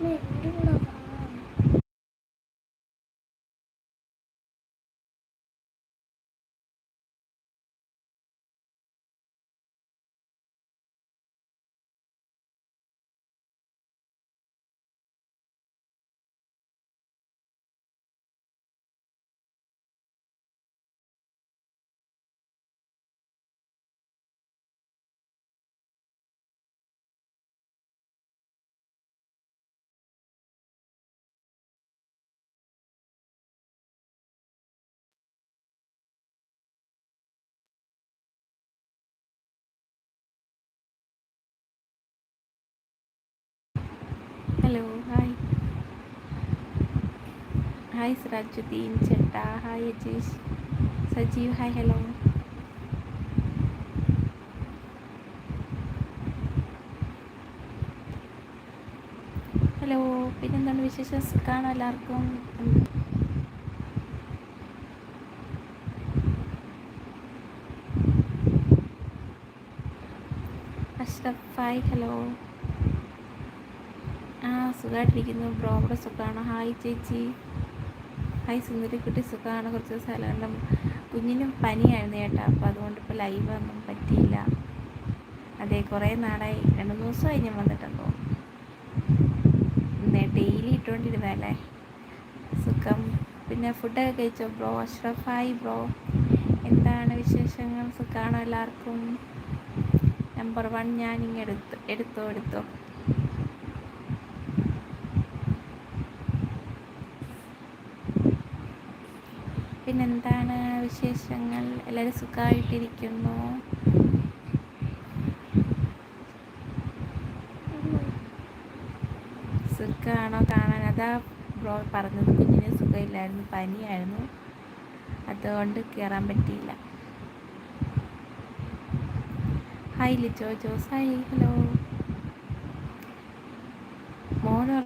那 hello hi. Hi Sirajuddin ചേട്ടാ hi Ajeesh Sajeev hi hello. Hello പിന്നെന്താണ് വിശേഷം? സുഖാണോ എല്ലാവർക്കും? Ashraf hi hello. സുഖമായിട്ടിരിക്കുന്നു. ബ്രോ അവിടെ സുഖമാണ് ഹായ് ചേച്ചി. ഹായ് സുന്ദരിക്കുട്ടി. സുഖമാണ് കുറച്ച് ദിവസം കുഞ്ഞിനും പനിയായിരുന്നു ചേട്ടാ അപ്പോൾ അതുകൊണ്ട് ഇപ്പോൾ ലൈവ് ഒന്നും പറ്റിയില്ല. അതെ കുറേ നാളായി. രണ്ട് മൂന്ന് ദിവസമായി ഞാൻ വന്നിട്ടുണ്ടോ? ഡെയിലി ഇട്ടുകൊണ്ടിരുന്നല്ലേ സുഖം. പിന്നെ ഫുഡൊക്കെ കഴിച്ചോ ബ്രോ? അഷ്റഫായി ബ്രോ. എന്താണ് വിശേഷങ്ങൾ? സുഖമാണോ എല്ലാവർക്കും? നമ്പർ വൺ ഞാൻ എടുത്തു എടുത്തോ എടുത്തോ. പിന്നെന്താണ് വിശേഷങ്ങൾ? എല്ലാവരും സുഖമായിട്ടിരിക്കുന്നു സുഖമാണോ കാണാൻ? അതാ ബ്രോ പറഞ്ഞത് കുഞ്ഞിന് സുഖമില്ലായിരുന്നു പനിയായിരുന്നു. അതുകൊണ്ട് കയറാൻ പറ്റിയില്ല. Hi Lijo Jose hi hello മോനോ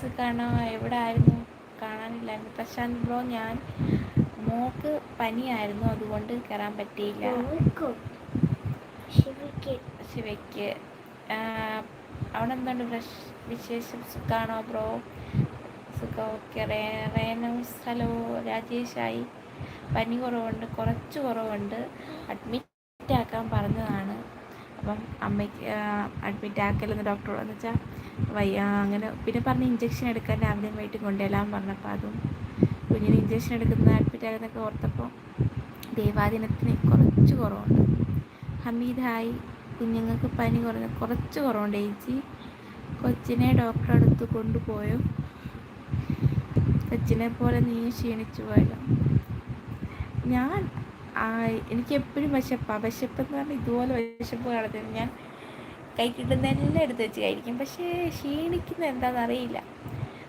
ഹായ് കാണാം എവിടെ ആയിരുന്നു? കാണാനില്ല പ്രശാന്ത് ബ്രോ ഞാൻ മോക്ക് പനിയായിരുന്നു. അതുകൊണ്ട് കയറാൻ പറ്റിയില്ല. ശിവയ്ക്ക്. അവിടെ എന്തുണ്ട് വിശേഷം? സുഖാണോ ബ്രോ? സുഖം ഓക്കെ റേനൂസ് ഹലോ രാജേഷായി പനി കുറവുണ്ട്. കുറച്ച് കുറവുണ്ട്. അഡ്മിറ്റ് ആക്കാൻ പറഞ്ഞതാണ്. അപ്പം അമ്മയ്ക്ക് അഡ്മിറ്റ് ആക്കലെന്ന് ഡോക്ടർ എന്ന് വെച്ചാൽ വയ്യ അങ്ങനെ പിന്നെ പറഞ്ഞ് ഇഞ്ചക്ഷൻ എടുക്കാൻ രാവിലെ വൈകിട്ട് കൊണ്ടുവരാൻ പറഞ്ഞപ്പോൾ അതും കുഞ്ഞിന് ഇഞ്ചക്ഷൻ എടുക്കുന്ന അഡ്മിറ്റ് ആകുന്നൊക്കെ ഓർത്തപ്പോൾ ദേവാദിനത്തിന് കുറച്ച് കുറവുണ്ട്. ഹമീദായി കുഞ്ഞുങ്ങൾക്ക് പനി കുറഞ്ഞ കുറച്ച് കുറവുണ്ട് ഏച്ചി കൊച്ചിനെ ഡോക്ടറെ അടുത്ത് കൊണ്ടുപോയോ? കൊച്ചിനെ പോലെ നീ ക്ഷീണിച്ചു പോയല്ലോ. ഞാൻ എനിക്ക് എപ്പോഴും വിശപ്പാണ് വിശപ്പെന്ന് പറഞ്ഞാൽ ഇതുപോലെ വിശപ്പ് കാണത്തില്ല ഞാൻ കൈ കിട്ടുന്നതെല്ലാം എടുത്ത് വെച്ച് കഴിക്കും. പക്ഷേ ക്ഷീണിക്കുന്ന എന്താന്ന് അറിയില്ല.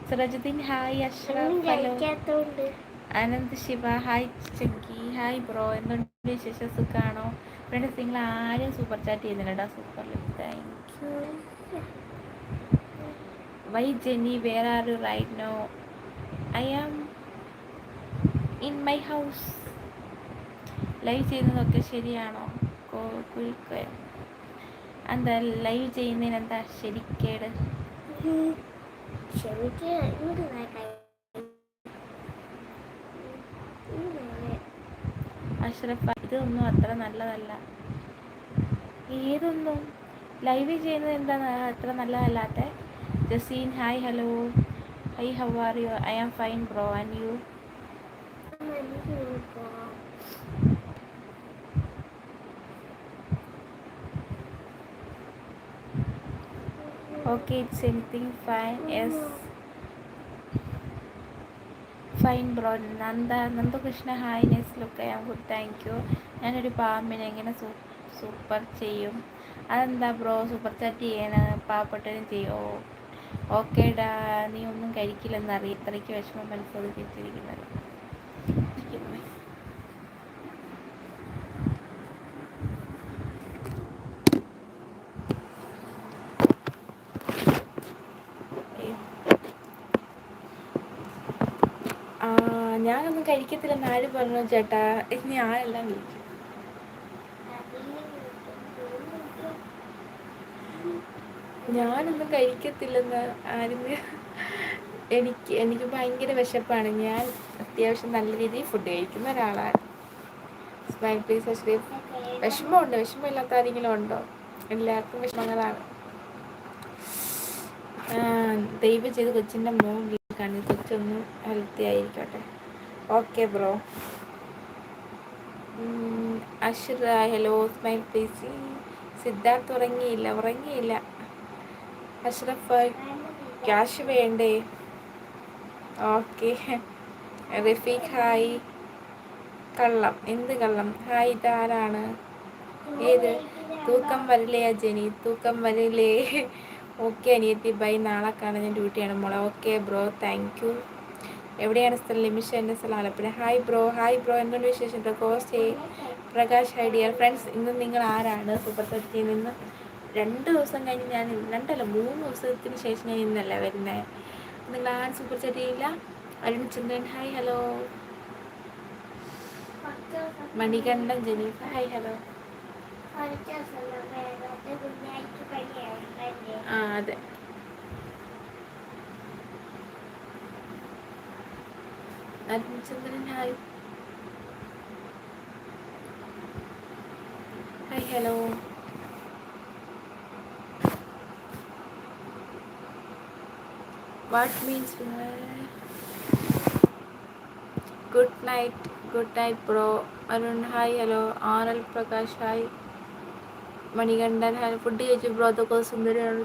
Surajuddin hi Ashraf hello. Ananth Shiva hi Chenki hi bro. എന്തുണ്ട് വിശേഷം? സുഖാണോ? ഫ്രണ്ട്സ് നിങ്ങൾ ആരും super chat ചെയ്യുന്നില്ലടാ. Super thank you. Why Jeni where are you right no? I am in my house. Live ചെയ്യുന്നതൊക്കെ ശരിയാണോ? കുഴിക്കോ എന്താ ലൈവ് ചെയ്യുന്നതിന് എന്താ ശരിക്കേട്? അഷ്റഫ് ഇതൊന്നും അത്ര നല്ലതല്ല. ഏതൊന്നും? ലൈവ് ചെയ്യുന്നത് എന്താ അത്ര നല്ലതല്ലാത്ത? Jaseen hi hello hi how are you I am fine bro and you okay it's anything fine yes fine bro Nanda Nandakrishna hi nice look I good thank you ഞാനൊരു പാമ്പിനെ എങ്ങനെ സൂപ്പർ ചെയ്യും. അതെന്താ bro super chat ചെയ്യണ പാവപ്പെട്ടതിനും ചെയ്യോ. ഓക്കേടാ നീ ഒന്നും കഴിക്കില്ലെന്നറിയ ഇത്രയ്ക്ക് വിഷമം മനസ്സോട് ഞാനൊന്നും കഴിക്കത്തില്ലെന്ന് ആര് പറഞ്ഞു ചേട്ടാ? ഞാനെല്ലാം കഴിക്കും ഞാനൊന്നും കഴിക്കത്തില്ലെന്ന് ആരും എനിക്ക് എനിക്ക് ഭയങ്കര വിശപ്പാണ്. ഞാൻ അത്യാവശ്യം നല്ല രീതിയിൽ ഫുഡ് കഴിക്കുന്ന ഒരാളാണ്. സ്മൈൽ പ്ലീസ് അഷ്റീഫ് വിഷമമുണ്ട്. വിഷമമില്ലാത്ത ആരെങ്കിലും ഉണ്ടോ? എല്ലാവർക്കും വിഷമങ്ങളാണ്. ദൈവം ചെയ്ത് കൊച്ചിന്റെ മോൻ വീട്ടിൽ കൊച്ചൊന്നും ഹെൽത്തി ആയിരിക്കട്ടെ. Okay bro Ashra hello smile please Siddharth ഉറങ്ങിയില്ല ഉറങ്ങിയില്ല. അഷ്റഫ് ക്യാഷ് വേണ്ടേ? ഓക്കെ റഫീഖ് ഹായ് കള്ളം എന്ത് കള്ളം? ഹായ് ഇതാരാണ് ഏത്? തൂക്കം വരില്ലേ അജനി? തൂക്കം വരില്ലേ ഓക്കെ അനിയത്തി ബൈ നാളെ കാണാൻ ഞാൻ ഡ്യൂട്ടിയാണ് മോളെ. ഓക്കെ ബ്രോ താങ്ക് യു എവിടെയാണ് സ്ഥലം? ലിമിഷ എന്റെ സ്ഥലം Alappuzha hi bro hi bro എന്തുകൊണ്ട് വിശേഷം coast Prakash hi dear friends ഇന്ന് നിങ്ങൾ ആരാണ്? സൂപ്പർ സത്യയിൽ നിന്ന് രണ്ട് ദിവസം കഴിഞ്ഞ് ഞാൻ രണ്ടല്ല മൂന്ന് ദിവസത്തിന് ശേഷം ഞാൻ ഇന്നല്ല വരുന്നത് നിങ്ങൾ ആരും super ചട്ടിയില്ല Arun Chandran hi hello Manikandan Janeefa hi hello ആ അതെ. Arun Chandran hi hi hello what means good night good night bro Arun hi hello R L Prakash hi Manikandan hi food കഴിച്ചു bro അതൊക്കെ സുന്ദരിയാണ്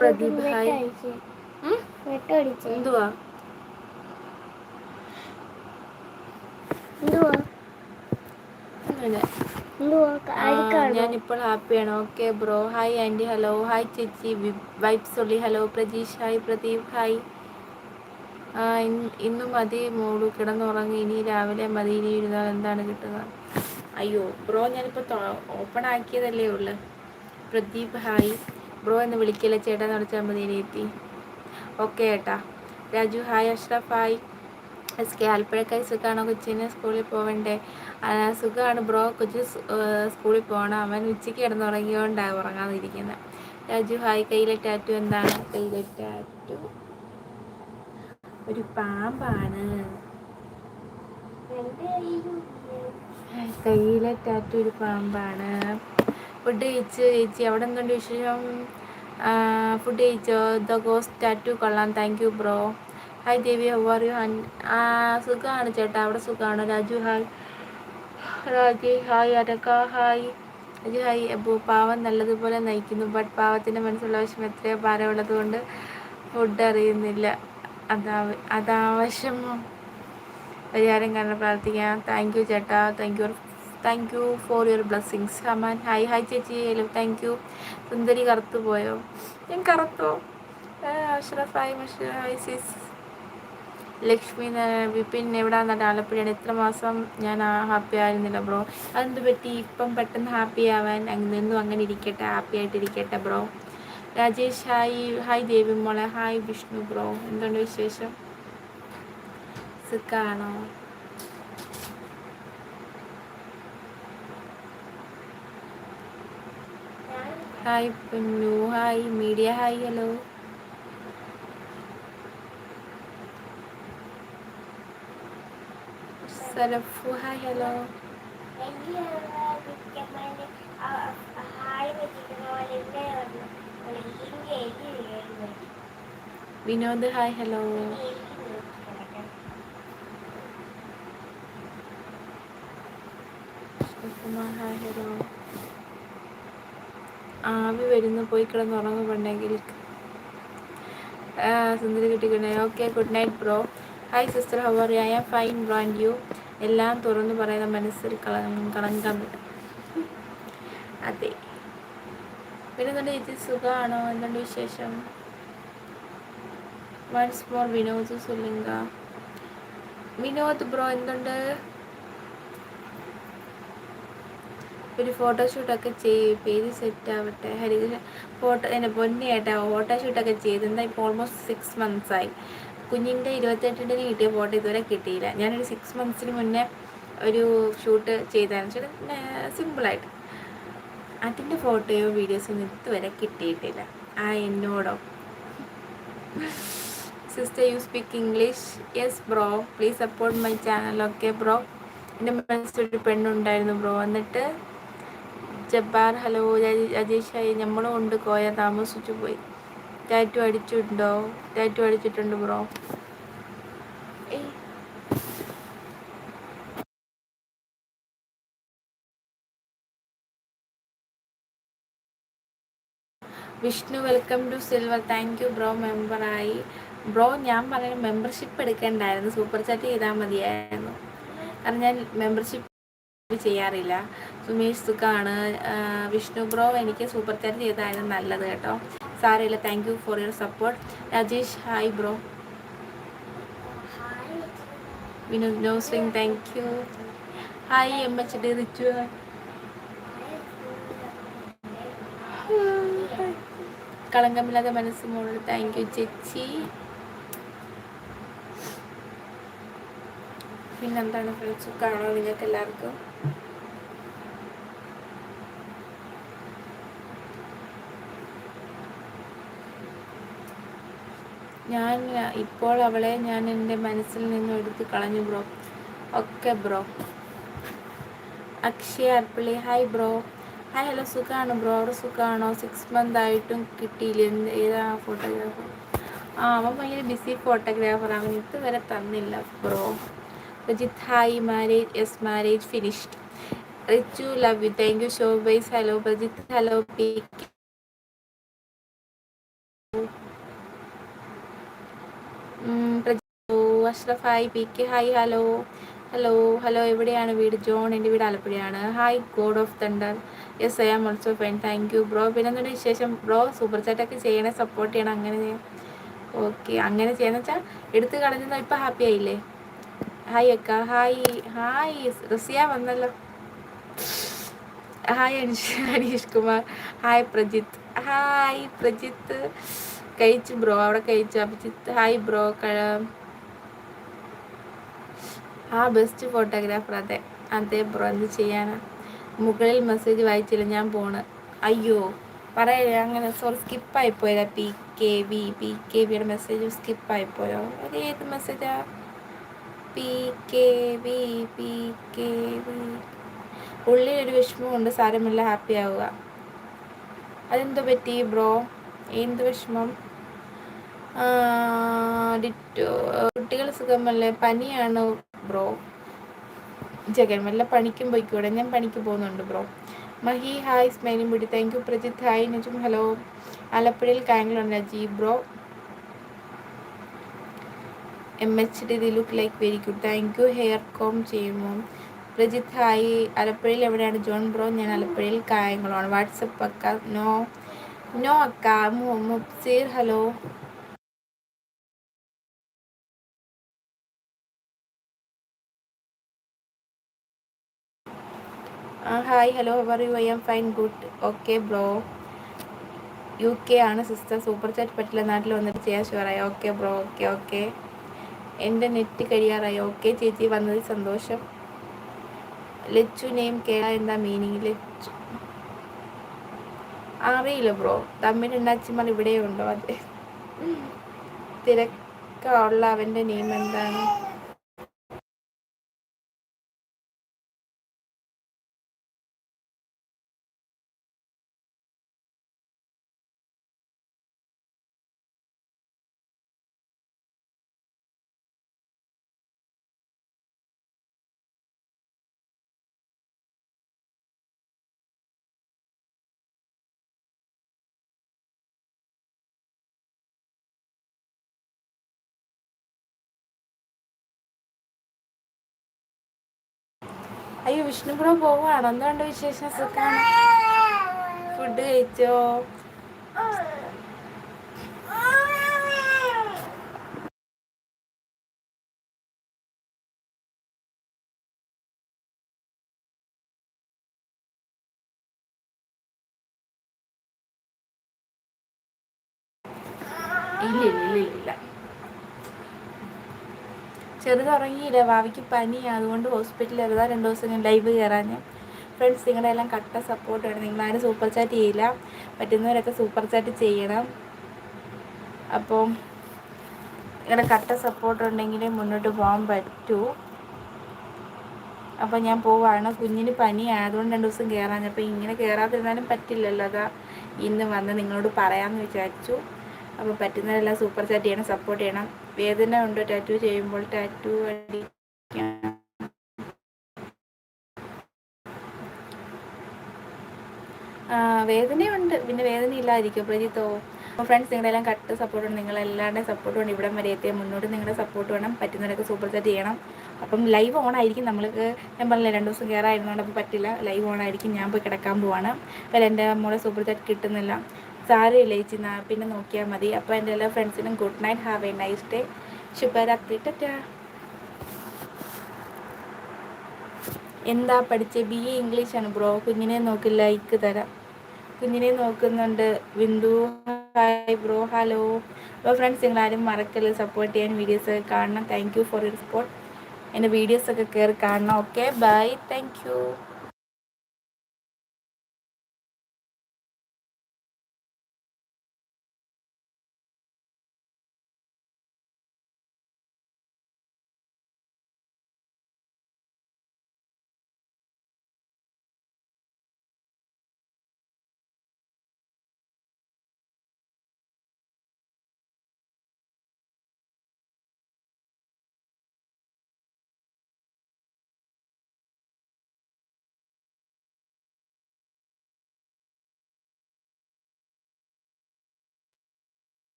Pradeep hi എന്തുവാ? ഞാനിപ്പോൾ ഹാപ്പിയാണ്. Okay bro. Hi aunty. Hello. Hi ചേച്ചി. Vibes ഉള്ളി. Hello Prajeesh hi Pradeep. Hi. ഇന്ന് മതി. മോൾ കിടന്നുറങ്ങി. ഇനി രാവിലെ മതി. ഇനി ഇരുന്നാൽ എന്താണ് കിട്ടുക അയ്യോ ബ്രോ ഞാനിപ്പോൾ ഓപ്പൺ ആക്കിയതല്ലേ ഉള്ളു. പ്രദീപ് ഹായ്. ബ്രോ എന്ന് വിളിക്കില്ല? ചേട്ടാ നടച്ചാൽ മതി ഇനി എത്തി. ഓക്കെ ഏട്ടാ. Raju hi. Ashraf hi. S K ആലപ്പുഴക്കായി സുഖമാണോ കൊച്ചിന് സ്കൂളിൽ പോകണ്ടേ സുഖമാണ് ബ്രോ. കൊച്ചു സ്കൂളിൽ പോകണം അവൻ ഉച്ചയ്ക്ക് കിടന്നുറങ്ങിയോണ്ടാണ് ഉറങ്ങാതിരിക്കുന്നത് രാജു ഹായ്. കയ്യിലെ ടാറ്റു എന്താണ്? കയ്യിലെ ടാറ്റു ഒരു പാമ്പാണ്. കയ്യിലെ ടാറ്റു ഒരു പാമ്പാണ്. ഫുഡ് കഴിച്ച് ചേച്ചി അവിടെ എന്തുകൊണ്ട് വിശേഷം? ഫുഡ് കഴിച്ചോ? ദ ഗോസ് ടാറ്റു കൊള്ളാം. Thank you bro. Hi Devi അവറിയോ സുഖമാണ് ചേട്ടാ. അവിടെ സുഖമാണ് രാജു ഹായ് രാജി ഹായ് അരക്ക ഹായ് രാജു ഹായ് അബു പാവം നല്ലതുപോലെ നയിക്കുന്നു. ബട്ട് പാവത്തിന്റെ മനസ്സുള്ള ആവശ്യം എത്രയോ ഭാരമുള്ളത് കൊണ്ട് ഫുഡ് അറിയുന്നില്ല. അതാ അതാവശ്യം പരിഹാരം കാരണം പ്രാർത്ഥിക്കാം. താങ്ക് യു ചേട്ടാ. Thank you thank you for your blessings Haman hi hi ചേച്ചി. ഹലോ താങ്ക് യു സുന്ദരി കറുത്തു പോയോ? ഞാൻ കറുത്തോ? Ashraf hi hi sis Lakshmi Vipin എവിടാന്നിട്ട് ആലപ്പുഴയാണ് എത്ര മാസം ഞാൻ ഹാപ്പി ആയിരുന്നില്ല ബ്രോ അതെന്ത് പറ്റി? ഇപ്പം പെട്ടെന്ന് ഹാപ്പി ആവാൻ നിന്നും അങ്ങനെ ഇരിക്കട്ടെ ഹാപ്പി ആയിട്ട് ഇരിക്കട്ടെ bro Rajesh hi hi Devi മോളെ. ഹായ് വിഷ്ണു ബ്രോ എന്തുണ്ട് വിശേഷം? സുഖാണോ? Hi Pinnu. Hi media hi hello Salafu hi hello Vinod hi hello hi hello ആവി വരുന്നു പോയി കിടന്ന് ഉറങ്ങുന്നുണ്ടെങ്കിൽ. സുന്ദരി കിട്ടിക്കണേ okay good night bro hi sister how are I am fine and you എല്ലാം തുറന്നു പറയുന്ന മനസ്സിൽ കളങ്കം അതെ. പിന്നെ എന്തുണ്ട് ചേച്ചി? സുഖമാണോ എന്തുണ്ട് വിശേഷം? വൺസ് മോർ വിനോദ് സുലിംഗ. വിനോദ് ബ്രോ എന്തുണ്ട്? ഒരു ഫോട്ടോഷൂട്ടൊക്കെ ചെയ്ത് പേര് സെറ്റ് ആവട്ടെ. ഹരികൃഷ്ണ ഫോട്ടോ എന്റെ പൊന്നിയായിട്ടാ ഫോട്ടോഷൂട്ടൊക്കെ ചെയ്ത് എന്താ ഇപ്പോൾ ഓൾമോസ്റ്റ് സിക്സ് മന്ത്സായി കുഞ്ഞിന്റെ ഇരുപത്തെട്ടിന് കിട്ടിയ ഫോട്ടോ ഇതുവരെ കിട്ടിയില്ല. ഞാനൊരു സിക്സ് മന്ത്സിന് മുന്നേ ഒരു ഷൂട്ട് ചെയ്തതെന്ന് വെച്ചാൽ സിമ്പിളായിട്ട് അതിന്റെ ഫോട്ടോയോ വീഡിയോസോ ഒന്നും ഇതുവരെ കിട്ടിയിട്ടില്ല. ആ എന്നോടോ sister you speak English yes bro please support my channel okay bro എന്റെ മനസ്സിലൊരു പെണ്ണുണ്ടായിരുന്നു ബ്രോ എന്നിട്ട് ജബ്ബാർ ഹലോ അജീഷായി. നമ്മളും ഉണ്ട്. കോയ താമസിച്ചു പോയി. ടാറ്റു അടിച്ചിട്ടുണ്ടോ? ടാറ്റു അടിച്ചിട്ടുണ്ട് bro Vishnu welcome to silver thank you bro മെമ്പറായി bro ഞാൻ പറഞ്ഞ മെമ്പർഷിപ്പ് എടുക്കണ്ടായിരുന്നു. സൂപ്പർ ചാറ്റ് ചെയ്താൽ മതിയായിരുന്നു. കാരണം ഞാൻ മെമ്പർഷിപ്പ് ചെയ്യാറില്ല. സുമേഷ് സുഖാണ്. വിഷ്ണു ബ്രോ എനിക്ക് സൂപ്പർ ചാറ്റ് ചെയ്തായിരുന്നു നല്ലത് കേട്ടോ. സാറില്ല thank you for your support Rajesh hi bro Vinod no Singh thank you hi M H D Richu കളങ്കമില്ലാതെ മനസ്സ് മോളിൽ താങ്ക് യു ചേച്ചി. പിന്നെന്താണ് ഫ്രണ്ട്സ് കാണാം നിങ്ങൾക്ക് എല്ലാവർക്കും ഞാൻ ഇപ്പോൾ അവളെ ഞാൻ എന്റെ മനസ്സിൽ നിന്ന് എടുത്ത് കളഞ്ഞു ബ്രോ. Okay bro. അക്ഷയ അർപ്പിളി ഹായ് ബ്രോ. ഹായ് ഹലോ സുഖമാണ് ബ്രോ? അവിടെ സുഖമാണോ സിക്സ് മന്ത് ആയിട്ടും കിട്ടിയില്ല? എന്ത് ഏതാ ഫോട്ടോഗ്രാഫർ ആ അവൻ ഭയങ്കര ബിസി ഫോട്ടോഗ്രാഫർ അവൻ ഇതുവരെ തന്നില്ല bro. Rajith hi marriage yes marriage finished Richu love you thank you show bias hello Prajith. Hello P Ashraf hi P K hi hello hello hello എവിടെയാണ് വീട്? ജോൺ എന്റെ വീട് ആലപ്പുഴയാണ്. Hi god of thunder yes I am also fine thank you bro പിന്നെ എന്തുകൊണ്ട് വിശേഷം? Bro super ചാറ്റൊക്കെ ചെയ്യണേ support ചെയ്യണം അങ്ങനെ. ചെയ്യാം ഓക്കെ അങ്ങനെ ചെയ്യാന്ന് വെച്ചാൽ എടുത്ത് കളഞ്ഞാൽ ഇപ്പം ഹാപ്പി ആയില്ലേ? ഹായ് അക്ക. ഹായ് ഹായ് റസിയ വന്നല്ലോ. Hi Aneesh Aneesh Kumar. Hi Prajith. Hi Prajith. കഴിച്ചു ബ്രോ അവിടെ കഴിച്ചു അഭിജിത്ത്. ഹായ് ബ്രോ ആ ബെസ്റ്റ് ഫോട്ടോഗ്രാഫർ അതെ. അതെ ബ്രോ എന്ത് ചെയ്യാനാ? മുകളിൽ മെസ്സേജ് വായിച്ചില്ല ഞാൻ പോണ്. അയ്യോ പറയല്ലേ അങ്ങനെ സോറി സ്കിപ്പായി പോയതാ P K V P K വിയുടെ മെസ്സേജ് സ്കിപ്പായി പോയോ? ഏത് മെസ്സേജാ P K V P K V ഉള്ളിൽ ഒരു വിഷമമുണ്ട് സാരമില്ല ഹാപ്പി ആവുക. അതെന്തോ പറ്റി ബ്രോ എന്ത് വിഷമം? കുട്ടികൾ സുഖമല്ലേ? പനിയാണ്? ബ്രോ. ജഗൻ വല്ല പണിക്കും പോയിക്കൂടെ ഞാൻ പണിക്ക് പോകുന്നുണ്ട് ബ്രോ. മഹി ഹായ് സ്മൈലിംഗ് മുടി. Thank you Prajith. Hi Najum. Hello ആലപ്പുഴയിൽ Kayamkulam Najeeb bro. M H D the look like very good thank you hair comb ചെയ്യുമോ പ്രജിത് ഹായ് ആലപ്പുഴയിൽ എവിടെയാണ് ജോൺ ബ്രോ? ഞാൻ ആലപ്പുഴയിൽ കായംകുളമാണ്. വാട്സപ്പ് അക്ക നോ. നോ അക്ക Mubseer hello hi hello how are you I am fine good okay bro U K ആണ് sister super chat പറ്റില്ല. നാട്ടിൽ വന്നിട്ട് ചെയ്യാൻ ഷുവറായി ഓക്കെ ബ്രോ ഓക്കെ ഓക്കെ എന്റെ നെറ്റ് കഴിയാറായി ഓക്കെ ചേച്ചി വന്നതിൽ സന്തോഷം. ലച്ചു നെയിം കേള എന്താ മീനിങ് ലച്ചു അറിയില്ല ബ്രോ തമ്മിലുണ്ടാച്ചിമാർ ഇവിടെ ഉണ്ടോ അതെ. തിരക്കുള്ള അവന്റെ നെയിം എന്താണ്? അയ്യോ വിഷ്ണു ബ്രോ പോവാണോ എന്തുകൊണ്ട് വിശേഷം? സുഖമാണ് ഫുഡ് കഴിച്ചോ? ചെറുത് ഉറങ്ങിയില്ല ഭാവിക്ക് പനി. അതുകൊണ്ട് ഹോസ്പിറ്റലിൽ വരുതാ രണ്ട് ദിവസം ഞാൻ ലൈവ് കയറാൻ ഫ്രണ്ട്സ് നിങ്ങളുടെ എല്ലാം കട്ട സപ്പോർട്ട് വേണം നിങ്ങളാരും സൂപ്പർ ചാറ്റ് ചെയ്യില്ല. പറ്റുന്നവരൊക്കെ സൂപ്പർ ചാറ്റ് ചെയ്യണം. അപ്പോൾ നിങ്ങളുടെ കട്ട സപ്പോർട്ട് ഉണ്ടെങ്കിൽ മുന്നോട്ട് പോകാൻ പറ്റൂ. അപ്പോൾ ഞാൻ പോവാണ്. കുഞ്ഞിന് പനി ആയതുകൊണ്ട് രണ്ട് ദിവസം കയറാൻ അപ്പോൾ ഇങ്ങനെ കയറാതിരുന്നാലും പറ്റില്ലല്ലോ. അതാ ഇന്ന് വന്ന് നിങ്ങളോട് പറയാമെന്ന് വിചാരിച്ചു. അപ്പോൾ പറ്റുന്നതെല്ലാം സൂപ്പർ ചാറ്റ് ചെയ്യണം സപ്പോർട്ട് ചെയ്യണം. വേദന ഉണ്ട്? ടാറ്റു ചെയ്യുമ്പോൾ ടാറ്റു അടിക്കാൻ. വേദനയുണ്ട്. പിന്നെ വേദന ഇല്ലാതിരിക്കും പ്രജിത്തോ ഫ്രണ്ട്സ് നിങ്ങളുടെ എല്ലാം കട്ട് സപ്പോർട്ട് ഉണ്ട് നിങ്ങളെല്ലാവരുടെയും സപ്പോർട്ട് വേണം. ഇവിടം വരെ എത്തിയ മുന്നോട്ട് നിങ്ങളുടെ സപ്പോർട്ട് വേണം. പറ്റുന്നവരൊക്കെ സൂപ്പർ ചാറ്റ് ചെയ്യണം. അപ്പം ലൈവ് ഓൺ ആയിരിക്കും. നമ്മൾക്ക് ഞാൻ പറഞ്ഞില്ല രണ്ട് ദിവസം കയറായിരുന്നോണ്ട് അപ്പോൾ പറ്റില്ല. ലൈവ് ഓൺ ആയിരിക്കും. ഞാൻ പോയി കിടക്കാൻ പോവാണ്. അപ്പോൾ എന്റെ മോളെ സൂപ്പർ ചാറ്റ് കിട്ടുന്നില്ല. സാരമില്ല ചേച്ചി പിന്നെ നോക്കിയാൽ മതി. അപ്പോൾ എന്റെ എല്ലാ ഫ്രണ്ട്സിനും good night have a nice day ശുഭരാത്രി ടാറ്റാ. എന്താ പഠിച്ചത് ബി എ ഇംഗ്ലീഷാണ് ബ്രോ. കുഞ്ഞിനെ നോക്ക് ലൈക്ക് തരാം. കുഞ്ഞിനെ നോക്കുന്നുണ്ട്. Bindu hi bro. ഹലോ അപ്പോൾ ഫ്രണ്ട്സ് നിങ്ങളാരും മറക്കൽ സപ്പോർട്ട് ചെയ്യാൻ വീഡിയോസ് കാണണം. Thank you for your support എന്റെ വീഡിയോസൊക്കെ കയറി കാണണം. Okay bye thank